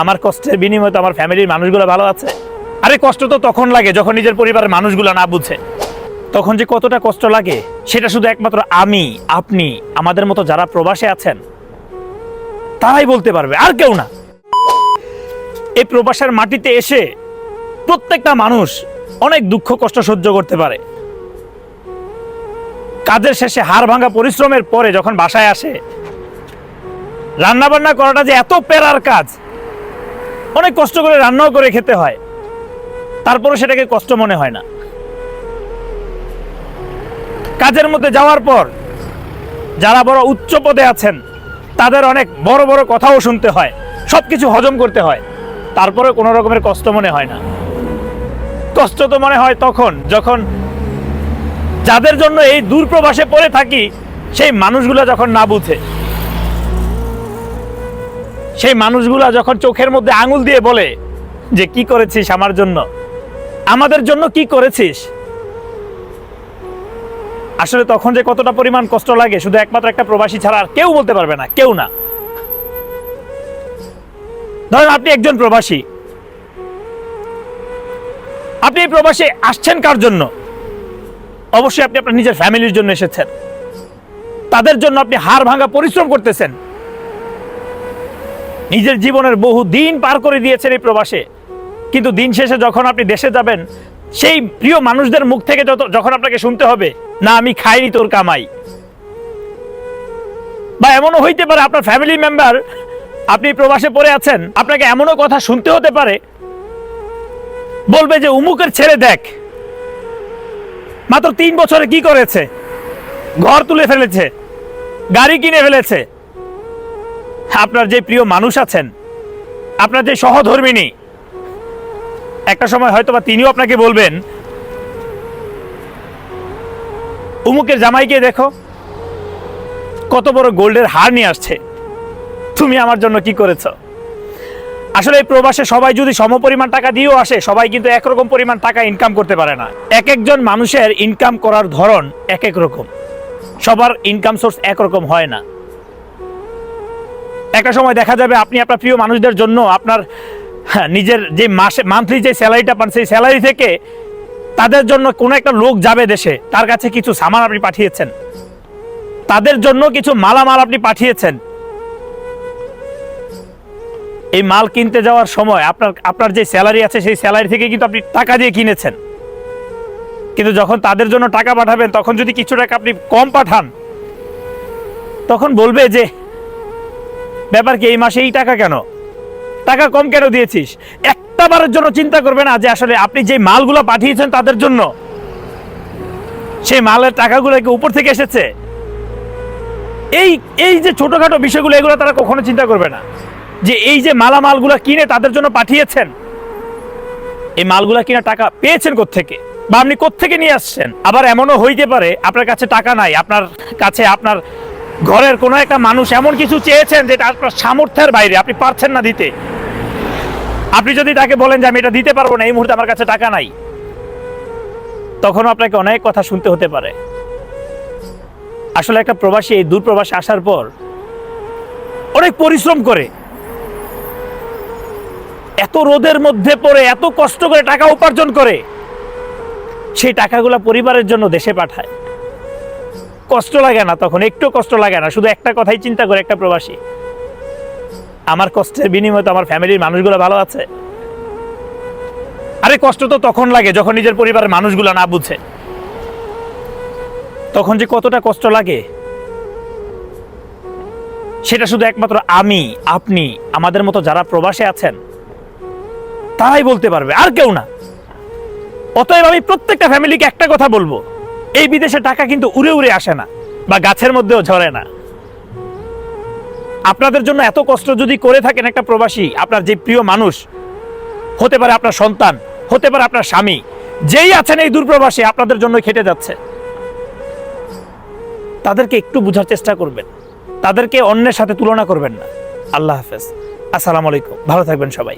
আমার কষ্টের বিনিময়ে তো আমার ফ্যামিলির মানুষগুলো ভালো আছে। আরে কষ্ট তো তখন লাগে যখন নিজের পরিবারের মানুষগুলো না বুঝে। তখন যে কতটা কষ্ট লাগে, সেটা শুধু একমাত্র আমি, আপনি, আমাদের মতো যারা প্রবাসে আছেন, তারাই বলতে পারবে, আর কেউ না। এই প্রবাসের মাটিতে এসে প্রত্যেকটা মানুষ অনেক দুঃখ, কষ্ট সহ্য করতে পারে। কাজের শেষে হাড় ভাঙা পরিশ্রমের পরে যখন বাসায় আসে রান্না বান্না করাটা যে এত পেরার কাজ অনেক কষ্ট করে রান্নাও করে খেতে হয়। তারপরে সেটাকে কষ্ট মনে হয় না। কাজের মধ্যে যাওয়ার পর যারা বড় উচ্চ পদে আছেন, তাদের অনেক বড় বড় কথাও শুনতে হয়, সবকিছু হজম করতে হয়। তারপরে কোনো রকমের কষ্ট মনে হয় না। কষ্ট তো মনে হয় তখন যখন যাদের জন্য এই দূরপ্রবাসে পড়ে থাকি, সেই মানুষগুলো যখন না বুঝে। সেই মানুষগুলা যখন চোখের মধ্যে আঙুল দিয়ে বলে যে, কি করেছিস আমার জন্য? আমাদের জন্য কি করেছিস? আসলে তখন যে কতটা পরিমাণ কষ্ট লাগে, শুধু একমাত্র একটা প্রবাসী ছাড়া আর কেউ বলতে পারবে না, কেউ না। ধরেন আপনি একজন প্রবাসী। আপনি এই প্রবাসে আসছেন কার জন্য? অবশ্যই আপনি আপনার নিজের ফ্যামিলির জন্য এসেছেন। তাদের জন্য আপনি হাড় ভাঙা পরিশ্রম করতেছেন। নিজের জীবনের বহু দিন পার করে দিয়েছেন এই প্রবাসে। কিন্তু দিন শেষে যখন আপনি দেশে যাবেন, সেই প্রিয় মানুষদের মুখ থেকে যত যখন আপনাকে শুনতে হবে, না, আমি খাইনি তোর কামাই। বা এমনও হইতে পারে আপনার ফ্যামিলি মেম্বার আপনি প্রবাসে পড়ে আছেন, আপনাকে এমনও কথা শুনতে হতে পারে, বলবে যে, উমুকের ছেড়ে দেখ, মাত্র তিন বছরে কি করেছে? ঘর তুলে ফেলেছে, গাড়ি কিনে ফেলেছে আপনার যে প্রিয় মানুষ আছেন, আপনার যে সহধর্মিনী, একটা সময় হয়তো বা তিনিও আপনাকে বলবেন, উমুকের জামাইকে দেখো? কত বড় গোল্ডের হার নিয়ে আসছে। তুমি আমার জন্য কি করেছ? আসলে এই প্রবাসে সবাই যদি সমপরিমাণ টাকা দিয়েও আসে, সবাই কিন্তু একরকম পরিমাণ টাকা ইনকাম করতে পারে না। এক একজন মানুষের ইনকাম করার ধরন এক এক রকম। সবার ইনকাম সোর্স একরকম হয় না। একটা সময় দেখা যাবে আপনি আপনার প্রিয় মানুষদের জন্য আপনার হ্যাঁ, নিজের যে মাসে মান্থলি যে স্যালারিটা পান সেই স্যালারি থেকে তাদের জন্য কোনো একটা লোক যাবে দেশে তার কাছে কিছু সামান আপনি পাঠিয়েছেন। তাদের জন্য কিছু মালামাল আপনি পাঠিয়েছেন। এই মাল কিনতে যাওয়ার সময় আপনার আপনার যে স্যালারি আছে সেই স্যালারি থেকে কিন্তু আপনি টাকা দিয়ে কিনেছেন। কিন্তু যখন তাদের জন্য টাকা পাঠাবেন তখন যদি কিছু টাকা আপনি কম পাঠান তখন বলবে যে ব্যাপার কি, এই মাসে এই টাকা কেন? টাকা কম কেন দিয়েছিস? একটা বারের জন্য চিন্তা করবে না যে আসলে আপনি যে মালগুলো পাঠিয়েছেন তাদের জন্য। সেই মালের টাকাগুলো কি উপর থেকে এসেছে? এই এই যে ছোটখাটো বিষয়গুলো, এগুলো তারা কখনো চিন্তা করবে না। যে এই যে মালামালগুলো কিনে তাদের জন্য পাঠিয়েছেন, এই মালগুলা কিনা টাকা পেয়েছেন থেকে বা আপনি থেকে নিয়ে আসছেন? আবার এমনও হইতে পারে, আপনার কাছে টাকা নাই, আপনার কাছে আপনার ঘরের কোনো একটা মানুষ এমন কিছু চেয়েছেন যেটা আপনার সামর্থ্যের বাইরে, আপনি পারছেন না দিতে। আপনি যদি তাকে বলেন যে আমি এটা দিতে পারব না, এই মুহূর্তে আমার কাছে টাকা নাই তখন আপনাকে অনেক কথা শুনতে হতে পারে। আসলে একটা প্রবাসী, এই দূর প্রবাসে আসার পর অনেক পরিশ্রম করে। এত রোদের মধ্যে পড়ে, এত কষ্ট করে টাকা উপার্জন করে, সেই টাকাগুলো পরিবারের জন্য দেশে পাঠায়। কষ্ট লাগে না তখন, একটু কষ্ট লাগে না। শুধু একটা কথাই চিন্তা করে, একটা প্রবাসী। আমার কষ্টের বিনিময়ে তো আমার ফ্যামিলির মানুষগুলো ভালো আছে। আরে কষ্ট তো তখন লাগে যখন নিজের পরিবারের মানুষগুলো না বুঝে। তখন যে কতটা কষ্ট লাগে। সেটা শুধু একমাত্র আমি, আপনি, আমাদের মতো যারা প্রবাসে আছেন, তারাই বলতে পারবে, আর কেউ না। অতএব আমি প্রত্যেকটা ফ্যামিলিকে একটা কথা বলব। এই বিদেশে টাকা কিন্তু উড়ে উড়ে আসে না বা গাছের মধ্যেও ঝরে না। আপনাদের জন্য এত কষ্ট যদি করে থাকেন একটা প্রবাসী, আপনার যে প্রিয় মানুষ, হতে পারে আপনার সন্তান, হতে পারে আপনার স্বামী, যেই আছেন এই দূরপ্রবাসী আপনাদের জন্য খেটে যাচ্ছে। তাদেরকে একটু বোঝার চেষ্টা করবেন। তাদেরকে অন্যের সাথে তুলনা করবেন না। আল্লাহ হাফেজ। আসসালামু আলাইকুম। ভালো থাকবেন সবাই।